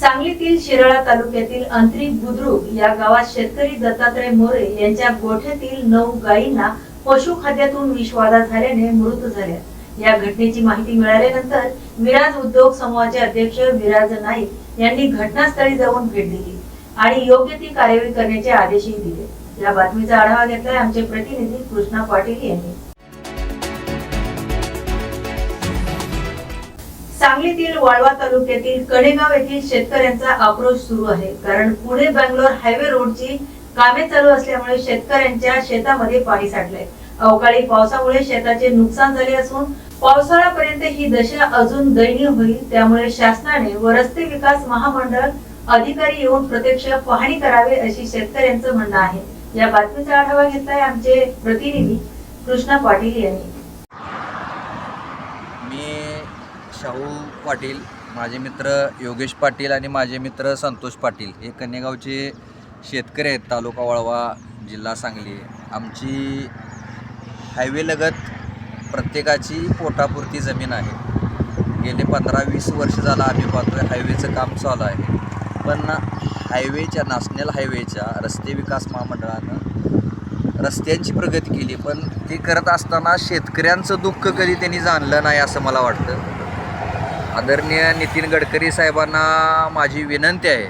सांगलीतील शिराळा तालुक्यातील अंतरी बुद्रुक या गावात शेतकरी दत्तात्रय मोरे यांच्या गोठ्यातील नऊ गायींना पशुखाद्यातून विषबाधा झाल्याने मृत झाल्या. या घटनेची माहिती मिळाल्यानंतर विराज उद्योग समूहाचे अध्यक्ष विराज नाईक यांनी घटनास्थळी जाऊन भेट दिली आणि योग्य ती कार्यवाही करण्याचे आदेशही दिले. या बातमीचा आढावा घेतलाय आमचे प्रतिनिधी कृष्णा पाटील यांनी. सांगलीतील वाळवा तालुक्यातील कडेगाव येथील शेतकऱ्यांचा आक्रोश सुरू आहे. कारण पुणे बँगलोर हायवे रोडची कामे चालू असल्यामुळे शेतकऱ्यांच्या शेतामध्ये पाणी साठले अवकाळी पावसामुळे शेताचे नुकसान झाले असून पावसाळ्यापर्यंत ही दशा अजून दयनीय होईल. त्यामुळे शासनाने व रस्ते विकास महामंडळ अधिकारी येऊन प्रत्यक्ष पाहणी करावे अशी शेतकऱ्यांचं म्हणणं आहे. या बातमीचा आढावा घेतलाय आमचे प्रतिनिधी कृष्णा पाटील यांनी मी शाहू पाटील माझे मित्र योगेश पाटील आणि माझे मित्र संतोष पाटील हे कन्यागावचे शेतकरी आहेत तालुका वळवा जिल्हा सांगली. आमची हायवेलगत प्रत्येकाची पोटापुरती जमीन आहे. गेले पंधरा वीस वर्ष झालं आम्ही पाहतोय हायवेचं काम चालू आहे. पण हायवेच्या नॅशनल हायवेच्या रस्ते विकास महामंडळानं रस्त्यांची प्रगती केली पण ते करत असताना शेतकऱ्यांचं दुःख कधी त्यांनी जाणलं नाही असं मला वाटतं. आदरणीय नितीन गडकरी साहेबांना माझी विनंती आहे.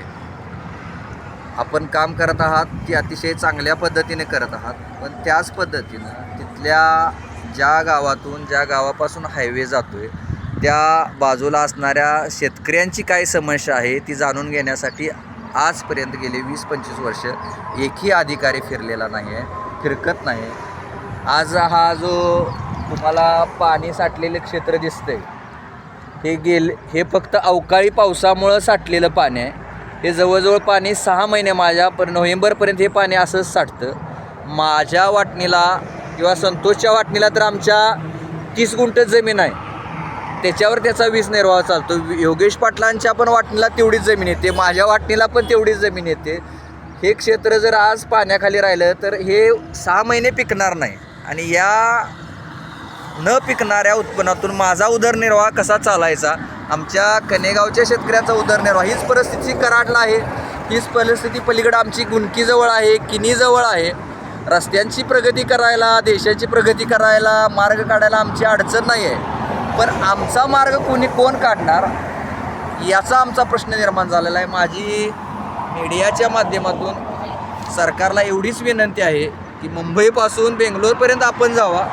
आपण काम करत आहात ती अतिशय चांगल्या पद्धतीने करत आहात. पण त्याच पद्धतीनं तिथल्या ज्या गावातून ज्या गावापासून हायवे जातो आहे त्या बाजूला असणाऱ्या शेतकऱ्यांची काय समस्या आहे ती जाणून घेण्यासाठी आजपर्यंत गेले वीस पंचवीस वर्ष एकही अधिकारी फिरलेला नाही आहे फिरकत नाही आज हा जो तुम्हाला पाणी साठलेलं क्षेत्र दिसतंय हे गेल हे फक्त अवकाळी पावसामुळं साठलेलं पाणी आहे. हे जवळजवळ पाणी सहा महिने माझ्या पर नोव्हेंबरपर्यंत हे पाणी असंच साठतं. माझ्या वाटणीला किंवा संतोषच्या वाटणीला तर आमच्या तीस गुंठ जमीन आहे. त्याच्यावर त्याचा वीज निर्वाह चालतो. योगेश पाटलांच्या पण वाटणीला तेवढीच जमीन येते. माझ्या वाटणीला पण तेवढीच जमीन येते. हे क्षेत्र जर आज पाण्याखाली राहिलं तर हे सहा महिने पिकणार नाही. आणि या न पिकणाऱ्या उत्पन्नातून माझा उदरनिर्वाह कसा चालायचा? आमच्या कनेगावच्या शेतकऱ्याचा उदरनिर्वाह हीच परिस्थिती कराडला आहे. हीच परिस्थिती पलीकडं आमची गुणकीजवळ आहे किनीजवळ आहे. रस्त्यांची प्रगती करायला देशाची प्रगती करायला मार्ग काढायला आमची अडचण नाही आहे पण आमचा मार्ग कोणी कोण काढणार? याचा आमचा प्रश्न निर्माण झालेला आहे. माझी मीडियाच्या माध्यमातून सरकारला एवढीच विनंती आहे की मुंबईपासून बेंगलोरपर्यंत आपण जावा.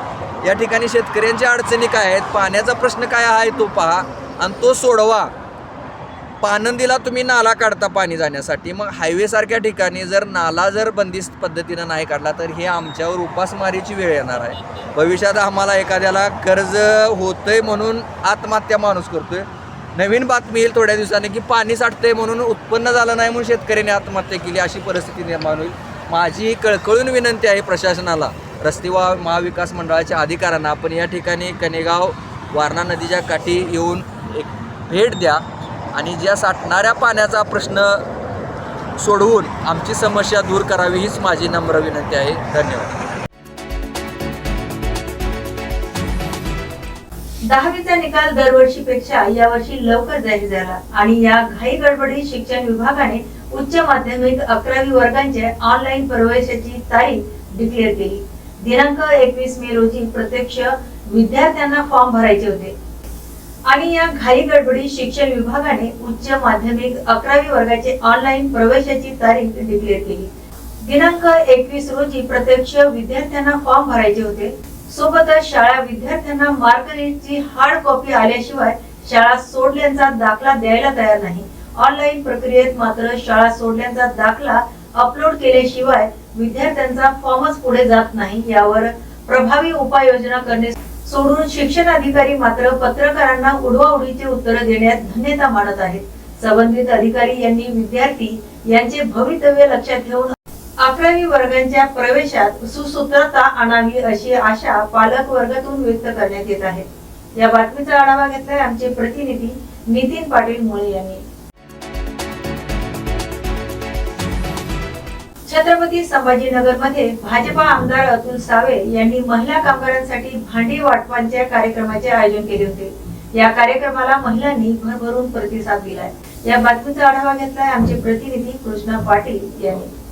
या ठिकाणी शेतकऱ्यांच्या अडचणी काय आहेत? पाण्याचा प्रश्न काय आहे तो पहा आणि तो सोडवा. पानंदीला तुम्ही नाला काढता पाणी जाण्यासाठी. मग हायवेसारख्या ठिकाणी जर नाला जर बंदिस्त पद्धतीनं नाही काढला तर हे आमच्यावर उपासमारीची वेळ येणार आहे. भविष्यात आम्हाला एखाद्याला कर्ज होतंय म्हणून आत्महत्या माणूस करतोय. नवीन बातमी येईल थोड्या दिवसाने की पाणी साठतंय म्हणून उत्पन्न झालं नाही म्हणून शेतकऱ्यांनी आत्महत्या केली अशी परिस्थिती निर्माण होईल. माझी कळकळून विनंती आहे प्रशासनाला. रस्ते वा महाविकास मंडळाच्या अधिकाऱ्यांना आपण या ठिकाणी कनेगाव वारणा नदीच्या काठी येऊन एक भेट द्या आणि ज्या साठणाऱ्या पाण्याचा प्रश्न सोडवून आमची समस्या दूर करावी हीच माझी नम्र विनंती आहे. धन्यवाद. दहावीचा निकाल दरवर्षीपेक्षा यावर्षी लवकर जाहीर झाला आणि या घाई गडबडीत शिक्षण विभागाने उच्च माध्यमिक अकरावी वर्गांच्या ऑनलाईन प्रवेशाची तारीख डिक्लेअर केली. दिनांक एकवीस मे रोजी प्रत्यक्ष विद्यार्थ्यांना फॉर्म भरायचे होते. आणि या घाई गडबडीत शिक्षण विभागाने उच्च माध्यमिक अकरावी वर्गाचे ऑनलाईन प्रवेशाची तारीख डिक्लेअर केली. दिनांक एकवीस रोजी प्रत्यक्ष विद्यार्थ्यांना फॉर्म भरायचे होते. सोबतच शाळा विद्यार्थ्यांना मार्कलिस्टची हार्ड कॉपी आल्याशिवाय शाळा सोडल्याचा दाखला द्यायला तयार नाही. ऑनलाईन प्रक्रियेत मात्र शाळा सोडल्याचा दाखला अपलोड केल्याशिवाय विद्यार्थ्यांचा फॉर्मच पुढे जात नाही यावर प्रभावी उपाययोजना करणे सोडून शिक्षण अधिकारी मात्र पत्रकारांना उडवाउडीचे उत्तर देण्यात धन्यता मानत आहेत. संबंधित अधिकारी यांनी विद्यार्थी यांचे भवितव्य लक्षात ठेवून अकरावी वर्गांच्या प्रवेशात सुसूत्रता आणावी अशी आशा पालक वर्गातून व्यक्त करण्यात येत आहे. या बातमीचा आढावा घेतलाय आमचे प्रतिनिधी नितीन पाटील मुळे यांनी. छत्रपती संभाजीनगरमध्ये भाजपा आमदार अतुल सावे यांनी महिला कामगारांसाठी भांडी वाटपांच्या कार्यक्रमाचे आयोजन केले होते. या कार्यक्रमाला महिलांनी भरभरून प्रतिसाद दिलाय. या बातमीचा आढावा घेतलाय आमचे प्रतिनिधी कृष्णा पाटील यांनी.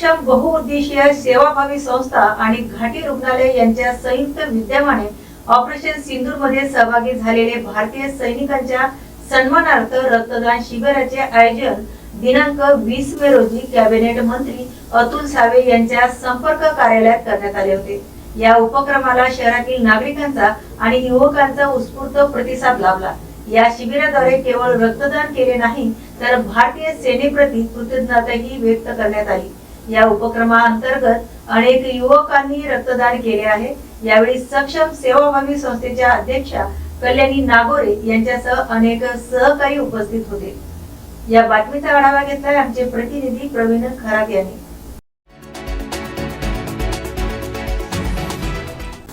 सक्षम बहुउद्देशीय सेवाभावी संस्था आणि घाटी रुग्णालय यांच्या संयुक्त विद्यमाने ऑपरेशन सिंदूरमध्ये सहभागी झालेले भारतीय सैनिकांच्या सन्मानार्थ रक्तदान शिबिराचे आयोजन दिनांक वीस मे रोजी कॅबिनेट मंत्री अतुल सावे यांच्या संपर्क कार्यालयात करण्यात आले होते. या उपक्रमाला शहरातील नागरिकांचा आणि युवकांचा उत्स्फूर्त प्रतिसाद लाभला. या शिबिराद्वारे केवळ रक्तदान केले नाही तर भारतीय सेनेप्रती कृतज्ञताही व्यक्त करण्यात आली. या उपक्रमाअंतर्गत अनेक युवकांनी रक्तदान केले आहे. यावेळी सक्षम सेवाभावी संस्थेच्या अध्यक्षा कल्याणी नागोरे यांच्यासह अनेक सहकारी उपस्थित होते. या बातमीचा आढावा घेतलाय आमचे प्रतिनिधी प्रवीण खराब यांनी.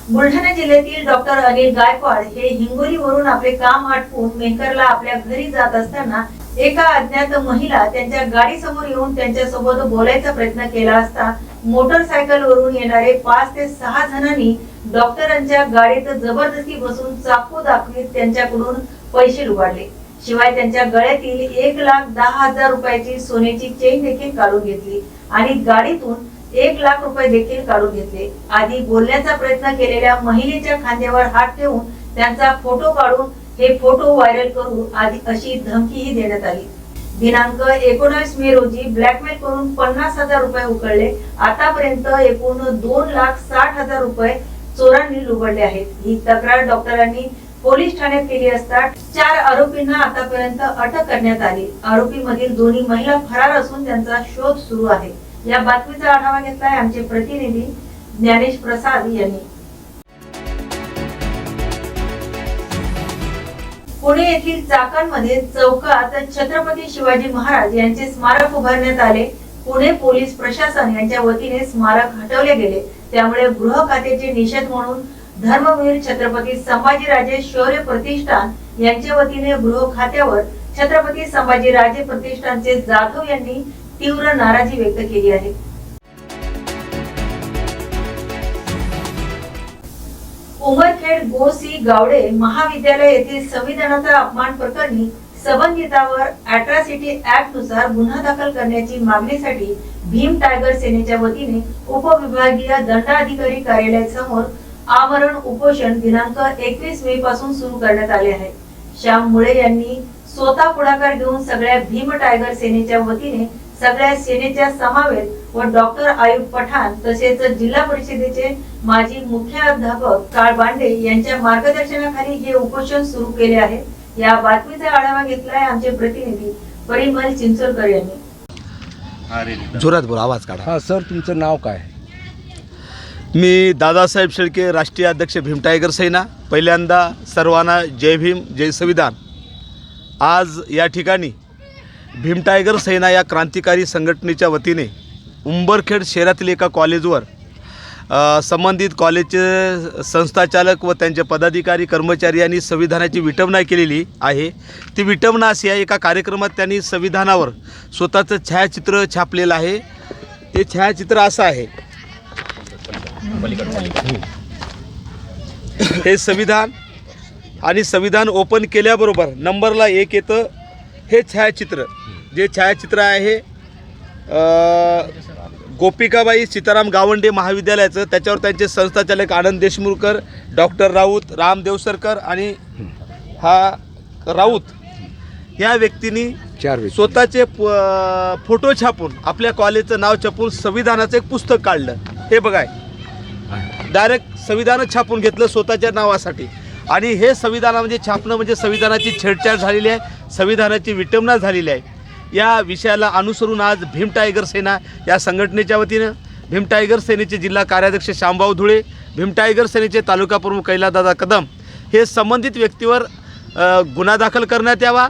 बुलढाणा जिल्ह्यातील डॉक्टर अनिल गायकवाड हे हिंगोलीवरून आपले काम आटपून मेहकरला आपल्या घरी जात असताना एका अज्ञात महिला त्यांच्या गाडीसमोर येऊन त्यांच्यासोबत बोलायचा प्रयत्न केला असता मोटरसायकल वरून येणारे पाच ते सहा जणांनी डॉक्टरांच्या गाडीत जबरदस्ती बसून चाकू दाखवीत त्यांच्याकडून पैसे लुबाडले. शिवाय त्यांच्या गळ्यातील एक लाख दहा हजार रुपयाची सोन्याची चेन देखील काढून घेतली आणि गाडीतून एक लाख रुपये देखील काढून घेतले. आधी बोलण्याचा प्रयत्न केलेल्या महिलेच्या खांद्यावर हात ठेवून त्यांचा फोटो काढून हे फोटो व्हायरल करून आधी अशी धमकीही देण्यात आली. दिनांक एकोणावीस मे रोजी ब्लॅकमेल करून पन्नास हजार रुपये उकळले. आतापर्यंत एकूण दोन लाख साठ हजार रुपये चोरांनी लुबडले आहेत. ही तक्रार डॉक्टरांनी पोलीस ठाण्यात केली असता चार आरोपींना आतापर्यंत अटक करण्यात आली. आरोपी मधील दोन्ही महिला फरार असून त्यांचा शोध सुरू आहे. या बातमीचा आढावा घेतलाय आमचे प्रतिनिधी ज्ञानेश प्रसाद यांनी. पुणे येथील चाकांमध्ये चौकात छत्रपती शिवाजी महाराज यांचे स्मारक उभारण्यात आले. पुणे पोलीस प्रशासन यांच्या वतीने स्मारक हटवले गेले. त्यामुळे गृह खात्याचे निषेध म्हणून धर्मवीर छत्रपती संभाजीराजे शौर्य प्रतिष्ठान यांच्या वतीने गृह खात्यावर छत्रपती संभाजीराजे प्रतिष्ठानचे जाधव यांनी तीव्र नाराजी व्यक्त केली आहे. उमरखेड गोसी गावडे महाविद्यालय येथील संविधानाचा अपमान प्रकरणी संबंधितावर अॅट्रॉसिटी ऍक्टनुसार गुन्हा दाखल करण्याची मागणीसाठी भीम टायगर सेनेच्या वतीने उपविभागीय दंडाधिकारी कार्यालयासमोर आमरण उपोषण दिनांक एकवीस मे पासून सुरू करण्यात आले आहे. श्याम मुळे यांनी स्वतः पुढाकार घेऊन सगळ्या भीम टायगर सेनेच्या वतीने सगळ्या सेनेच्या समावेत व डॉक्टर आयुब पठाण तसेच जिल्हा परिषदेचे माजी मुख्याध्यापक काळ बांडे यांच्या मार्गदर्शनाखाली हे उपोषण सुरू केले आहे. या बातमीचा आढावा घेतलाय आमचे प्रतिनिधी परिमल चिंचोलकर यांनी. जोरात बोल आवाज काढा. हां सर तुमचं नाव काय? मी दादासाहेब शेळके राष्ट्रीय अध्यक्ष भीम टायगर सेना पहिल्यांदा सर्वांना जय भीम जय संविधान. आज या ठिकाणी भीम टायगर सेना या क्रांतिकारी संघटनेच्या वतीने उंबरखेड शहरातील एका कॉलेजवर संबंधित कॉलेजचे संस्थाचालक व त्यांचे पदाधिकारी कर्मचारी यांनी संविधानाची विटंबना केलेली आहे. ती विटंबना अशी आहे एका कार्यक्रमात त्यांनी संविधानावर स्वतःचं छायाचित्र छापलेलं आहे. ते छायाचित्र असं आहे. हे संविधान आणि संविधान ओपन केल्याबरोबर नंबरला एक येतं. हे छायाचित्र जे छायाचित्र आहे गोपिकाबाई सीताराम गावंडे महाविद्यालयाचं त्याच्यावर त्यांचे संस्थाचालक आनंद देशमुखकर डॉक्टर राऊत राम देवसरकर आणि हा राऊत या व्यक्तींनी चार. स्वतःचे प- फोटो छापून आपल्या कॉलेजचं नाव छापून संविधानाचं एक पुस्तक काढलं. हे बघाय डायरेक्ट संविधानच छापून घेतलं स्वतःच्या नावासाठी. आणि हे संविधानामध्ये छापणं म्हणजे संविधानाची छेडछाड झालेली आहे संविधानाची विटंबना झालेली आहे. या विषयाला अनुसरून आज भीम टायगर सेना या संघटनेच्या वतीनं भीम टायगर सेनेचे जिल्हा कार्याध्यक्ष श्यामभाऊ धुळे भीम टायगर सेनेचे तालुका प्रमुख कैलादादा कदम हे संबंधित व्यक्तीवर गुन्हा दाखल करण्यात यावा.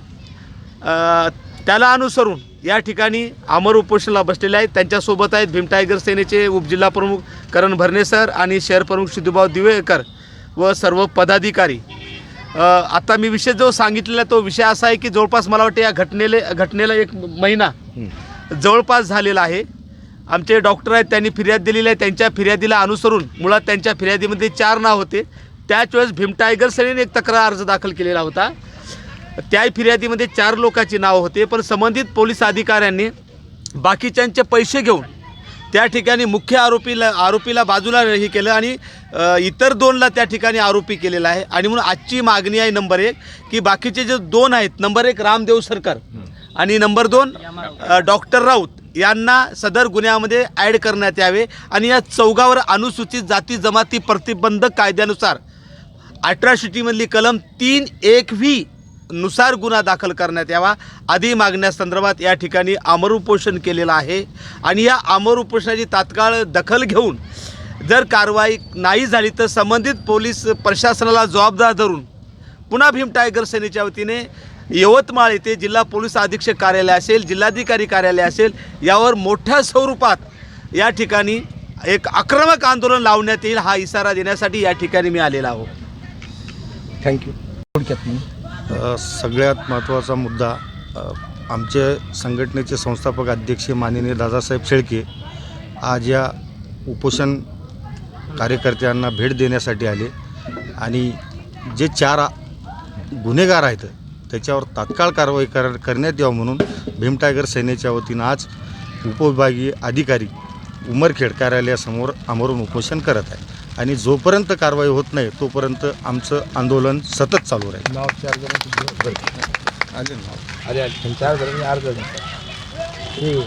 त्याला अनुसरून या ठिकाणी अमर उपोषणाला बसलेले आहेत. त्यांच्यासोबत आहेत भीम टायगर सेनेचे उपजिल्हा प्रमुख करण भरणे सर आणि शहर प्रमुख सिद्धूभाऊ दिवेकर व सर्व पदाधिकारी. आता मी विषय जो सांगितलेला तो विषय असा आहे की जवळपास मला वाटतं या घटनेले घटनेला एक महिना जवळपास झालेला आहे. आमचे डॉक्टर आहेत त्यांनी फिर्याद दिलेली आहे. त्यांच्या फिर्यादीला अनुसरून मुळात त्यांच्या फिर्यादीमध्ये चार नाव होते. त्याच वेळेस भीम टायगर सेनेने एक तक्रार अर्ज दाखल केलेला होता. त्या फिर्यादीमध्ये चार लोकांची नावं होते. पण संबंधित पोलीस अधिकाऱ्यांनी बाकीच्यांचे पैसे घेऊन त्या ठिकाणी मुख्य आरोपीला आरोपीला बाजूला हे केलं आणि इतर दोनला त्या ठिकाणी आरोपी केलेला आहे. आणि म्हणून आजची मागणी आहे नंबर एक की बाकीचे जे दोन आहेत नंबर एक रामदेव सरकार आणि नंबर दोन डॉक्टर राऊत यांना सदर गुन्ह्यामध्ये ॲड करण्यात यावे आणि या चौघावर अनुसूचित जाती जमाती प्रतिबंधक कायद्यानुसार अट्रॉसिटीमधली कलम तीन एक व्ही नुसार गुन्हा दाखल करण्यात यावा. आदी मागण्यासंदर्भात या ठिकाणी आमर उपोषण केलेलं आहे. आणि या आमर उपोषणाची तात्काळ दखल घेऊन जर कारवाई नाही झाली तर संबंधित पोलीस प्रशासनाला जबाबदार धरून पुन्हा भीम टायगर सेनेच्या वतीने यवतमाळ येथे जिल्हा पोलीस अधीक्षक कार्यालय असेल जिल्हाधिकारी कार्यालय असेल यावर मोठ्या स्वरूपात या ठिकाणी एक आक्रमक आंदोलन लावण्यात येईल हा इशारा देण्यासाठी या ठिकाणी मी आलेला आहो. थँक्यू थोडक्यात सगळ्यात महत्त्वाचा मुद्दा आमचे संघटनेचे संस्थापक अध्यक्ष माननीय दादासाहेब शेळके आज या उपोषण कार्यकर्त्यांना भेट देण्यासाठी आले. आणि जे चार गुन्हेगार आहेत त्याच्यावर तात्काळ कारवाई कर करण्यात यावं म्हणून भीम टायगर सेनेच्या वतीनं आज उपविभागीय अधिकारी उमरखेड कार्यालयासमोर आमरून उपोषण करत आहे आणि जोपर्यंत कारवाई होत नाही तोपर्यंत आमचं आंदोलन सतत चालू राहील. नाव चार जण आले नाव अरे अरे चार जण अर्ज ठीक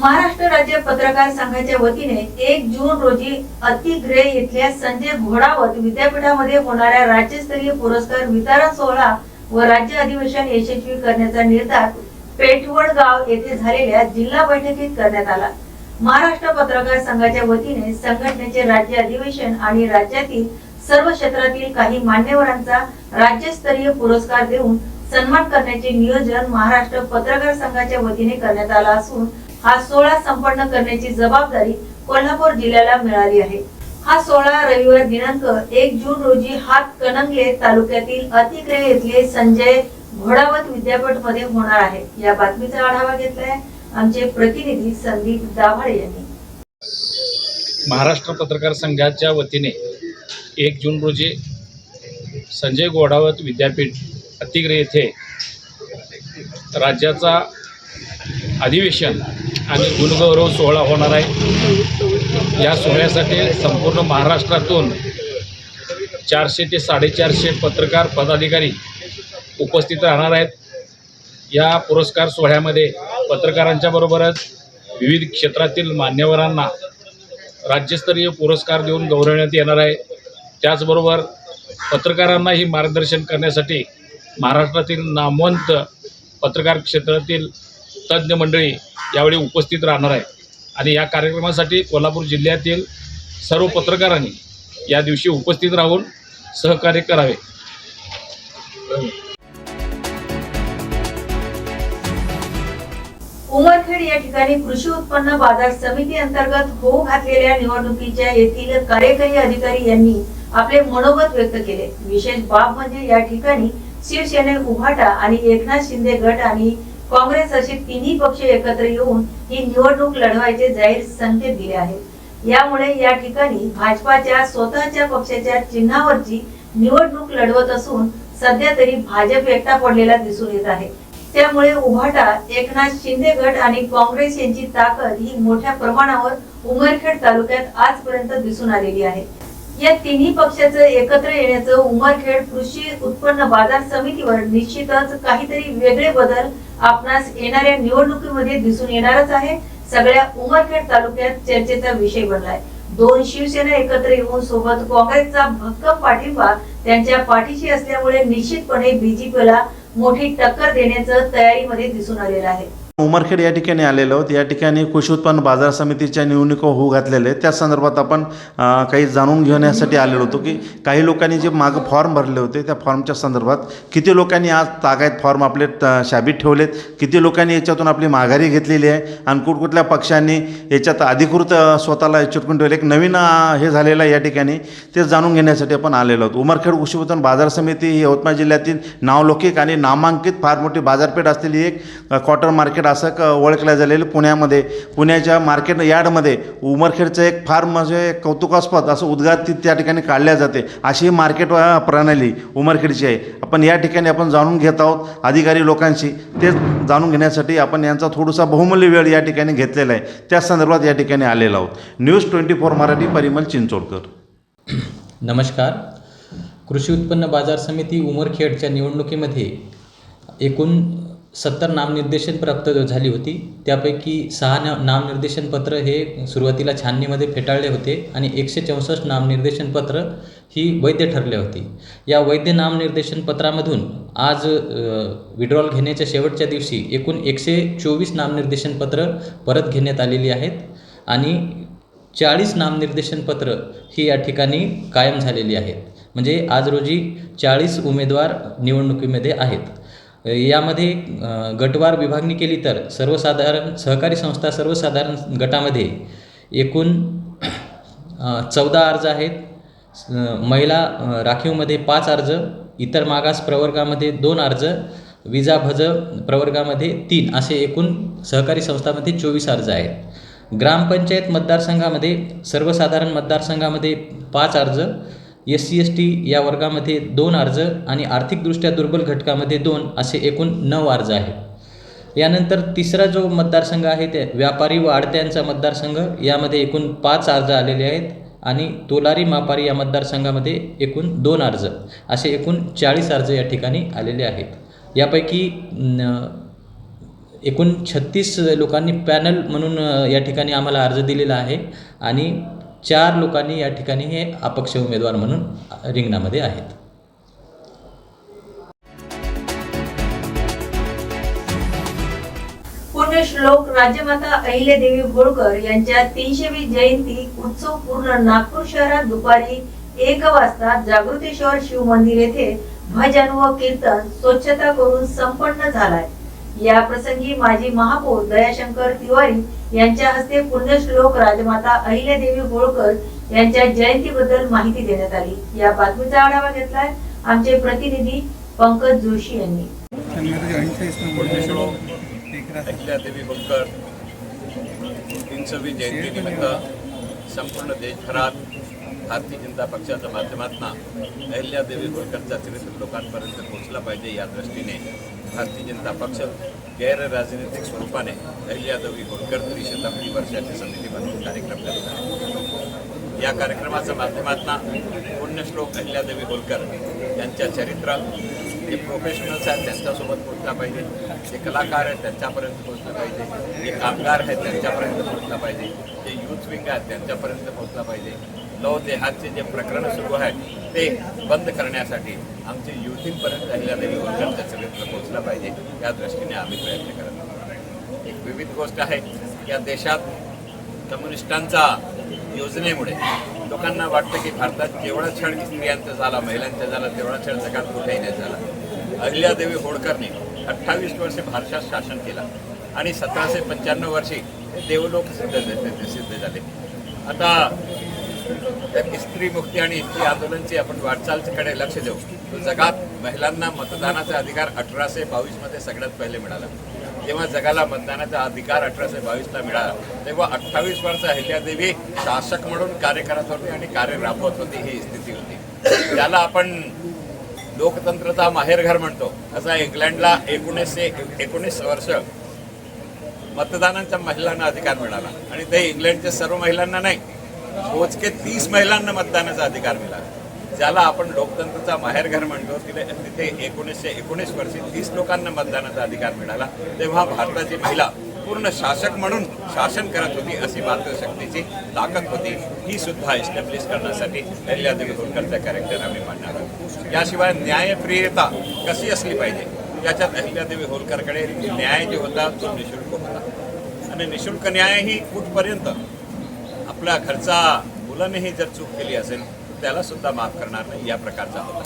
महाराष्ट्र राज्य पत्रकार संघाच्या वतीने एक जून रोजी अतिग्रे येथल्या संजय घोडावत विद्यापीठामध्ये होणाऱ्या राज्यस्तरीय पुरस्कार वितरण सोहळा व राज्य अधिवेशन यशस्वी करण्याचा निर्धार पेठवड गाव येथे झालेल्या जिल्हा बैठकीत करण्यात आला. महाराष्ट्र पत्रकार संघाच्या वतीने संघटनेचे राज्य अधिवेशन आणि राज्यातील सर्व क्षेत्रातील काही मान्यवरांचा राज्यस्तरीय पुरस्कार देऊन सन्मान करण्याचे नियोजन महाराष्ट्र पत्रकार संघाच्या वतीने करण्यात आला असून हा सोहळा संपन्न करण्याची जबाबदारी कोल्हापूर जिल्ह्याला मिळाली आहे. हा सोहळा रविवार दिनांक एक जून रोजी हातकणंगले तालुक्यातील अतिक्रय येथील संजय घोडावत विद्यापीठमध्ये होणार आहे. या बातमीचा आढावा घेतलाय आमचे प्रतिनिधी संदीप दाभाडे यांनी. महाराष्ट्र पत्रकार संघाच्या वतीने एक जून रोजी संजय गोडावत विद्यापीठ अतिग्रे येथे राज्याचा अधिवेशन आणि गुणगौरव सोहळा होणार आहे. या सोहळ्यासाठी संपूर्ण महाराष्ट्रातून चारशे ते साडेचारशे पत्रकार पदाधिकारी उपस्थित राहणार आहेत. या पुरस्कार सोहळ्यामध्ये पत्रकारांच्या बरोबरच विविध क्षेत्रातील मान्यवरांना राज्यस्तरीय पुरस्कार देऊन गौरवण्यात येणार आहे. त्याचबरोबर पत्रकारांनाही मार्गदर्शन करण्यासाठी महाराष्ट्रातील नामवंत पत्रकार क्षेत्रातील तज्ज्ञ मंडळी यावेळी उपस्थित राहणार आहे आणि या कार्यक्रमासाठी कोल्हापूर जिल्ह्यातील सर्व पत्रकारांनी या दिवशी उपस्थित राहून सहकार्य करावे. उमरखेड या ठिकाणी कृषी उत्पन्न बाजार समिती अंतर्गत होऊ घातलेल्या निवडणुकीच्या येथील कार्यकारी अधिकारी यांनी आपले मनोगत व्यक्त केले. विशेष बाब म्हणजे या ठिकाणी शिवसेने उभाटा आणि एकनाथ शिंदे गट आणि काँग्रेस असे तिन्ही पक्ष एकत्र येऊन ही निवडणूक लढवायचे जाहीर संकेत दिले आहेत. यामुळे या ठिकाणी भाजपाच्या स्वतःच्या पक्षाच्या चिन्हावरची निवडणूक लढवत असून सध्या तरी भाजप एकटा पडलेला दिसून येत आहे. त्यामुळे उभाटा एकनाथ शिंदे गट आणि काँग्रेस यांची ताकद ही मोठ्या प्रमाणावर उमरखेड तालुक्यात आजपर्यंत दिसून आलेली आहे. या तिन्ही पक्षाचं एकत्र येण्याचं उमरखेड कृषी उत्पन्न बाजार समितीवर निश्चितच काहीतरी वेगळे बदल आपणास येणाऱ्या निवडणुकीमध्ये दिसून येणारच आहे. सगळ्या उमरखेड तालुक्यात चर्चेचा विषय बनलाय. दोन शिवसेना एकत्र येऊन सोबत काँग्रेसचा भक्कम पाठिंबा त्यांच्या पाठीशी असल्यामुळे निश्चितपणे बीजेपीला मोठी टक्कर देण्याचं तयारीमध्ये दिसून आलेलं आहे. उमरखेड या ठिकाणी आलेलो आहोत. या ठिकाणी कृषी उत्पन्न बाजार समितीच्या निवडणुका होऊ घातलेल्या आहेत. त्या संदर्भात आपण काही जाणून घेण्यासाठी आलेलो होतो की काही लोकांनी जे मागं फॉर्म भरले होते त्या फॉर्मच्या संदर्भात किती लोकांनी आज तागायत फॉर्म आपले त- शाबीत ठेवलेत? किती लोकांनी याच्यातून आपली माघारी घेतलेली आहे? आणि कुठकुठल्या पक्षांनी याच्यात अधिकृत स्वतःला चिटकून ठेवले? एक नवीन हे झालेलं आहे या ठिकाणी. ते जाणून घेण्यासाठी आपण आलेलो आहोत. उमरखेड कृषी उत्पन्न बाजार समिती ही यवतमाळ जिल्ह्यातील नावलौकिक आणि नामांकित फार मोठी बाजारपेठ असलेली एक अ, क्वार्टर मार्केट असं क- ओळखलं झालेलं पुण्यामध्ये. पुण्याच्या मार्केट यार्डमध्ये उमरखेडचं एक फार म्हणजे कौतुकास्पद असं उद्गार त्या ठिकाणी काढल्या जाते. अशी मार्केट प्रणाली उमरखेडची आहे. आपण या ठिकाणी आपण जाणून घेत आहोत अधिकारी लोकांशी. ते जाणून घेण्यासाठी आपण यांचा थोडासा बहुमूल्य वेळ या ठिकाणी घेतलेला आहे. त्या संदर्भात या ठिकाणी आलेलो आहोत. News twenty four Marathi Parimal Chinchodkar. नमस्कार. कृषी उत्पन्न बाजार समिती उमरखेडच्या निवडणुकीमध्ये एकूण सत्तर नामनिर्देशन प्राप्त झाली होती. त्यापैकी सहा ना नामनिर्देशन पत्र हे सुरुवातीला छाननीमध्ये फेटाळले होते आणि एकशे चौसष्ट नामनिर्देशन पत्र ही वैध ठरले होती. या वैध नामनिर्देशन पत्रामधून आज विड्रॉल घेण्याच्या शेवटच्या दिवशी एकूण एकशे चोवीस नामनिर्देशन पत्र परत घेण्यात आलेली आहेत आणि चाळीस नामनिर्देशन पत्र ही या ठिकाणी कायम झालेली आहेत. म्हणजे आज रोजी चाळीस उमेदवार निवडणुकीमध्ये आहेत. यामध्ये गटवार विभागणी केली तर सर्वसाधारण सहकारी संस्था सर्वसाधारण गटामध्ये एकूण चौदा अर्ज आहेत. महिला राखीवमध्ये पाच अर्ज इतर मागास प्रवर्गामध्ये दोन अर्ज विजा भज प्रवर्गामध्ये तीन असे एकूण सहकारी संस्थामध्ये चोवीस अर्ज आहेत. ग्रामपंचायत मतदारसंघामध्ये सर्वसाधारण मतदारसंघामध्ये पाच अर्ज एस सी एस टी या वर्गामध्ये दोन अर्ज आणि आर्थिकदृष्ट्या दुर्बल घटकामध्ये दोन असे एकूण नऊ अर्ज आहेत. यानंतर तिसरा जो मतदारसंघ आहे ते व्यापारी व आडत्यांचा मतदारसंघ यामध्ये एकूण पाच अर्ज आलेले आहेत आणि तोलारी मापारी या मतदारसंघामध्ये एकूण दोन अर्ज असे एकूण चाळीस अर्ज या ठिकाणी आलेले आहेत. यापैकी एकूण छत्तीस लोकांनी पॅनल म्हणून या ठिकाणी आम्हाला अर्ज दिलेला आहे आणि चार लोकांनी या ठिकाणी हे अपक्ष उमेदवार म्हणून रिंगणामध्ये आहेत. पुण्यश्लोक राज्यमाता अहिल्यादेवी होळकर यांच्या तीनशेवी जयंती उत्सव पूर्ण नागपूर शहरात दुपारी एक वाजता जागृतेश्वर शिव मंदिर येथे भजन व कीर्तन स्वच्छता करून संपन्न झालाय. या प्रसंगी माजी महापौर दयाशंकर तिवारी यांच्या हस्ते पुण्यश्लोक राजमाता अहिल्यादेवी होळकर यांच्या जयंतीबद्दल माहिती देण्यात आली या बातमीचा आढावा घेतलाय आमचे प्रतिनिधी पंकज जोशी यांनी अहिल्यादेवी होळकर तीनशेवी जयंतीनिमित्त संपूर्ण देशभरात भारतीय जनता पक्षाच्या माध्यमातून अहिल्यादेवी होळकरचा चरित्र लोकांपर्यंत पोहोचला पाहिजे या दृष्टीने भारतीय जनता पक्ष गैर राजनैतिक स्वरूपाने अहिल्यादेवी होळकर त्रिशताब्दी वर्षाची समिती बनवून कार्यक्रम करत आहे या कार्यक्रमाच्या माध्यमातून पुण्यश्लोक अहिल्यादेवी होळकर यांच्या चरित्र जे प्रोफेशनल्स आहेत त्यांच्यासोबत पोहोचला पाहिजे जे कलाकार आहेत त्यांच्यापर्यंत पोचलं पाहिजे जे कामगार आहेत त्यांच्यापर्यंत पोहोचला पाहिजे जे यूथ विंग आहेत त्यांच्यापर्यंत पोहोचला पाहिजे. लव देहाचे जे प्रकरण सुरू आहेत ते बंद करण्यासाठी आमचे युथींपर्यंत अहिल्यादेवी होळकर चरित्र पोहोचलं पाहिजे या दृष्टीने आम्ही प्रयत्न करत आहोत. एक विविध गोष्ट आहे या देशात कम्युनिस्टांचा योजनेमुळे लोकांना वाटतं की भारतात जेवढा छळ स्त्रियांचा झाला महिलांचा झाला तेवढा छळ जगात कुठेही नाही झाला. अहिल्यादेवी होळकरने अठ्ठावीस वर्षे भारतात शासन केलं आणि सतराशे पंच्याण्णव वर्षी देवलोक सिद्ध सिद्ध झाले. आता त्या स्त्री मुक्ती आणि स्त्री आंदोलनची आपण वाटचालकडे लक्ष देऊ. जगात महिलांना मतदानाचा अधिकार अठराशे बावीसमध्ये सगळ्यात पहिले मिळाला. जेव्हा जगाला मतदानाचा अधिकार अठराशे बावीसला मिळाला तेव्हा अठ्ठावीस वर्ष अहिल्यादेवी शासक म्हणून कार्य करत होते आणि कार्य राबवत होती ही स्थिती होती. त्याला आपण लोकतंत्रचा माहेरघर म्हणतो. असा इंग्लंडला एकोणीसशे एकोणीस वर्ष मतदानाच्या महिलांना अधिकार मिळाला. आणि ते इंग्लंडच्या सर्व महिलांना नाही. मोजके तीस महिलांना मतदानाचा अधिकार मिळाला. ज्याला आपण लोकतंत्रचा माहेरघर म्हणतो तिथे तिथे एकोणीसशे एकोणीस वर्षी तीस लोकांना मतदानाचा अधिकार मिळाला. तेव्हा भारताची महिला पूर्ण शासक म्हणून शासन करत होती अशी मातृशक्तीची ताकद होती. ही सुद्धा इस्टॅब्लिश करण्यासाठी अहिल्या देवी होळकरचा कॅरेक्टर आम्ही मांडणार आहोत. याशिवाय न्यायप्रियता कशी असली पाहिजे याच्यात अहिल्यादेवी होळकरकडे न्याय जो होता तो निशुल्क होता. आणि निशुल्क न्याय ही कुठपर्यंत आपला खर्चा मुलानेही जर चूक केली असेल तर त्याला सुद्धा माफ करणार नाही. या प्रकारचा होता.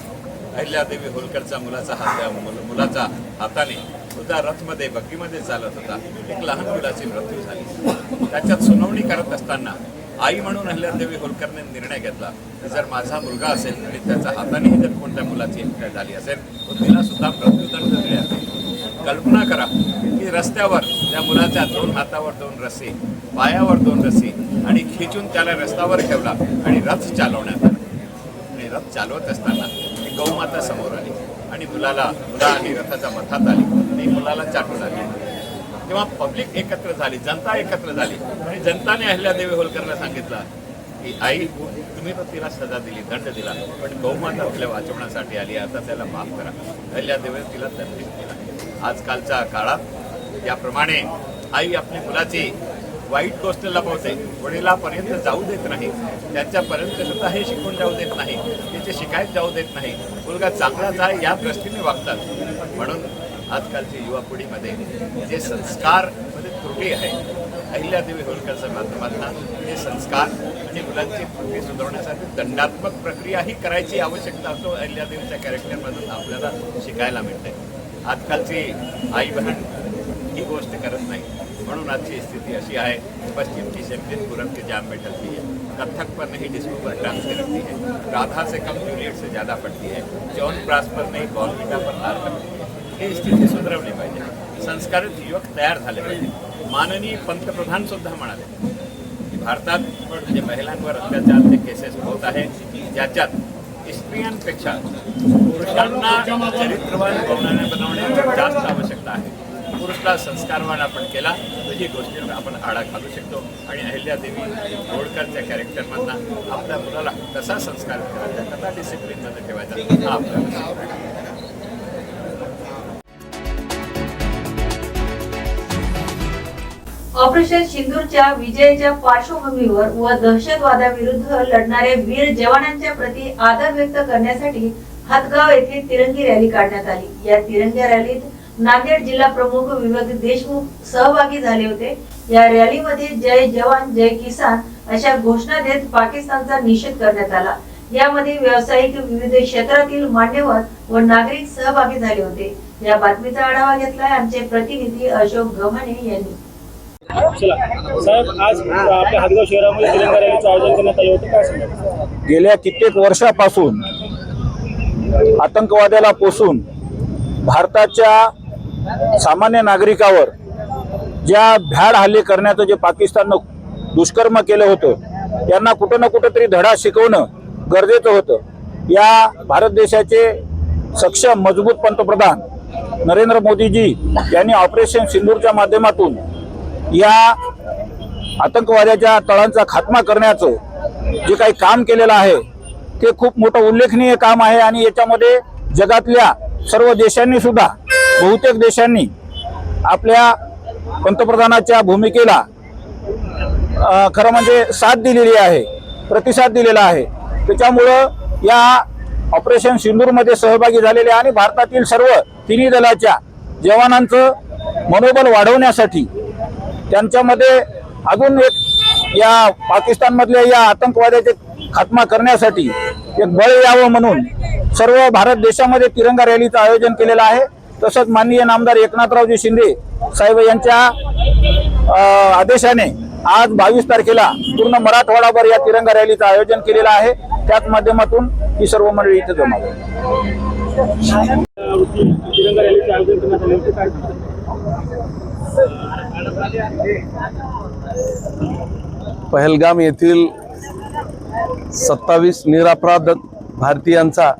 अहिल्यादेवी होलकरचा मुलाचा हात मुलाचा हाताने सुद्धा रथमध्ये बग्गीमध्ये चालत होता. एक लहान मुलाची मृत्यू झाली. त्याच्यात सुनावणी करत असताना आई म्हणून अहिल्यादेवी होलकरने निर्णय घेतला की जर माझा मुलगा असेल आणि त्याच्या हातानेही जर कोणत्या मुलाची हत्या झाली असेल तर तिला सुद्धा मृत्यूदंड देण्यात कल्पना करा की रस्त्यावर त्या मुलाच्या दोन हातावर दोन रस्सी पायावर दोन रस्सी आणि खिचून त्याला रस्त्यावर ठेवला आणि रथ चालवण्यात आला. आणि रथ चालवत असताना ती गौमाता समोर आली आणि मुलाला मुला आणि रथाच्या मथात आली आणि मुलाला चाटून आली तेव्हा पब्लिक एकत्र झाली जनता एकत्र झाली. आणि जनताने अहिल्यादेवी होलकरला सांगितलं की आई तुम्ही तर तिला सजा दिली दंड दिला पण गौमाता आपल्या वाचवण्यासाठी आली आता त्याला माफ करा. अहिल्यादेवी तिला दंडित केला. आजकालच्या काळात. याप्रमाणे आई आपली मुलाची वाईट गोष्टीला पोहोचे वडिलापर्यंत जाऊ देत नाही त्यांच्यापर्यंत सुद्धा हे शिकून जाऊ देत नाही त्याचे शिकायत जाऊ देत नाही. मुलगा चांगलाच आहे या दृष्टीने वागतात. म्हणून आजकालच्या युवा पिढीमध्ये जे संस्कारमध्ये त्रुटी आहे अहिल्यादेवी होळकरच्या माध्यमातून हे संस्कार आणि मुलांची त्रुटी सुधारण्यासाठी दंडात्मक प्रक्रिया ही करायची आवश्यकता असतो अहिल्यादेवीच्या कॅरेक्टरमधून आपल्याला शिकायला मिळते. आजकालची आई बहन ही गोष्ट करत नाही। म्हणून आजची स्थिति अशी आहे, पश्चिम की शक्ति पूरब के जाम में ढलती है। कथक पर नहीं डिस्को पर डांस करती है। राधा से कम जूलियट से ज़्यादा पड़ती है। जॉन प्रास पर नहीं बॉर्निका पर लाल करती है ही स्थिती सुधारवली पाहिजे संस्कारित युवक तयार झाले पाहिजे। माननीय पंतप्रधान सुद्धा म्हणाले की भारतात म्हणजे महिलांवर अत्याचारचे केसेस होत आहे ज्याच्यात स्त्रियांपेक्षा पुरुषांना चरित्रवान भावनाने बनवणे जास्त आवश्यकता आहे. पुरुषला संस्कारवान आपण केला तर ही गोष्टी आपण आळा घालू शकतो. आणि अहिल्यादेवी होळकरच्या कॅरेक्टरमधनं आपल्या मुलाला कसा संस्कार करायचा कसा डिसिप्लिनमध्ये ठेवायचा हा आपल्याला ऑपरेशन सिंदूरच्या विजयाच्या पार्श्वभूमीवर व दहशतवादाविरुद्ध लढणाऱ्या वीर जवानांच्या प्रती आदर व्यक्त करण्यासाठी हातगाव येथे तिरंगी रॅली काढण्यात आली. या तिरंगी रॅलीत नांदेड जिल्हा प्रमुख विवेक देशमुख सहभागी झाले होते. या रॅलीमध्ये जय जवान जय किसान अशा घोषणा देत पाकिस्तानचा निषेध करण्यात आला. यामध्ये व्यावसायिक विविध क्षेत्रातील मान्यवर व नागरिक सहभागी झाले होते. या बातमीचा आढावा घेतलाय आमचे प्रतिनिधी अशोक गव्हाणे यांनी. चला. साहेब आज आपल्या हातगाव शहरामध्ये तिरंगा रॅलीचं आयोजन करण्यात आलं होतं. काय गेल्या कित्येक वर्षापासून आतंकवाद्याला पोसून भारताच्या सामान्य नागरिकावर ज्या भ्याड हल्ले करण्याचं जे पाकिस्ताननं दुष्कर्म केलं होतं त्यांना कुठं ना कुठं तरी धडा शिकवणं गरजेचं होतं. या भारत देशाचे सक्षम मजबूत पंतप्रधान नरेंद्र मोदीजी यांनी ऑपरेशन सिंदूरच्या माध्यमातून या आतंकवाद्याच्या तळांचा खात्मा करण्याचं जे काही काम केलेलं आहे ते खूप मोठं उल्लेखनीय काम आहे आणि याच्यामध्ये जगातल्या सर्व देशांनी सुद्धा बहुतेक देशांनी आपल्या पंतप्रधानाच्या भूमिकेला खरं म्हणजे साथ दिलेली आहे प्रतिसाद दिलेला आहे. त्याच्यामुळं या ऑपरेशन सिंदूरमध्ये सहभागी झालेले आणि भारतातील सर्व तिन्ही दलाच्या जवानांचं मनोबल वाढवण्यासाठी त्यांच्यामध्ये अजून एक या पाकिस्तानमधल्या या आतंकवाद्याचे खात्मा करण्यासाठी एक बळ यावं म्हणून सर्व भारत देशामध्ये तिरंगा रॅलीचं आयोजन केलेलं आहे. तसंच माननीय नामदार एकनाथरावजी शिंदे साहेब यांच्या आदेशाने आज बावीस तारखेला पूर्ण मराठवाडाभर या तिरंगा रॅलीचं आयोजन केलेलं आहे. त्याच माध्यमातून ही सर्व मंडळी इथं जमा तिरंगा रॅलीचं आयोजन पहलगाम येथील सत्तावीस निरापराध भारतीयांचा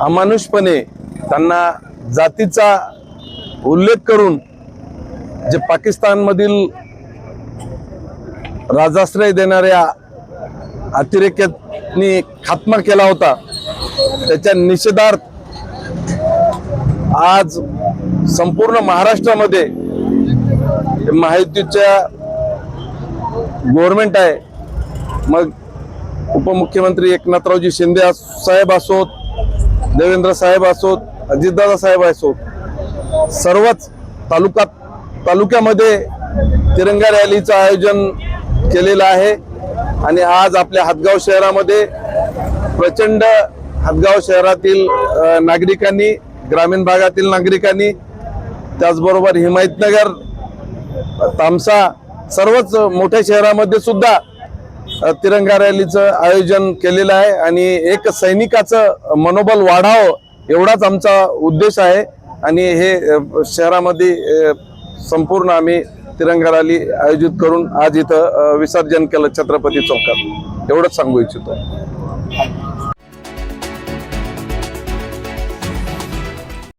अमानुषपणे त्यांना जातीचा उल्लेख करून जे पाकिस्तानमधील राजाश्रय देणाऱ्या अतिरेक्यांनी खात्मा केला होता त्याच्या निषेधार्थ आज संपूर्ण महाराष्ट्रामध्ये महायुतीच्या गव्हर्नमेंट आहे. मग उपमुख्यमंत्री एकनाथरावजी शिंदे साहेब असोत देवेंद्र साहेब असोत अजितदादा साहेब असोत. सर्वच तालुका तालुक्यामध्ये तिरंगा रॅलीचं आयोजन केलेलं आहे. आणि आज आपल्या हातगाव शहरामध्ये प्रचंड हातगाव शहरातील नागरिकांनी ग्रामीण भागातील नागरिकांनी त्याचबरोबर हिमायतनगर तामसा सर्वच मोठ्या शहरामध्ये सुद्धा तिरंगा रॅलीचं आयोजन केलेलं आहे आणि एक सैनिकाचं मनोबल वाढावं एवढाच आमचा उद्देश आहे. आणि हे शहरामध्ये संपूर्ण आम्ही तिरंगा रॅली आयोजित करून आज इथं विसर्जन केलं छत्रपती चौकात. एवढंच सांगू इच्छितो.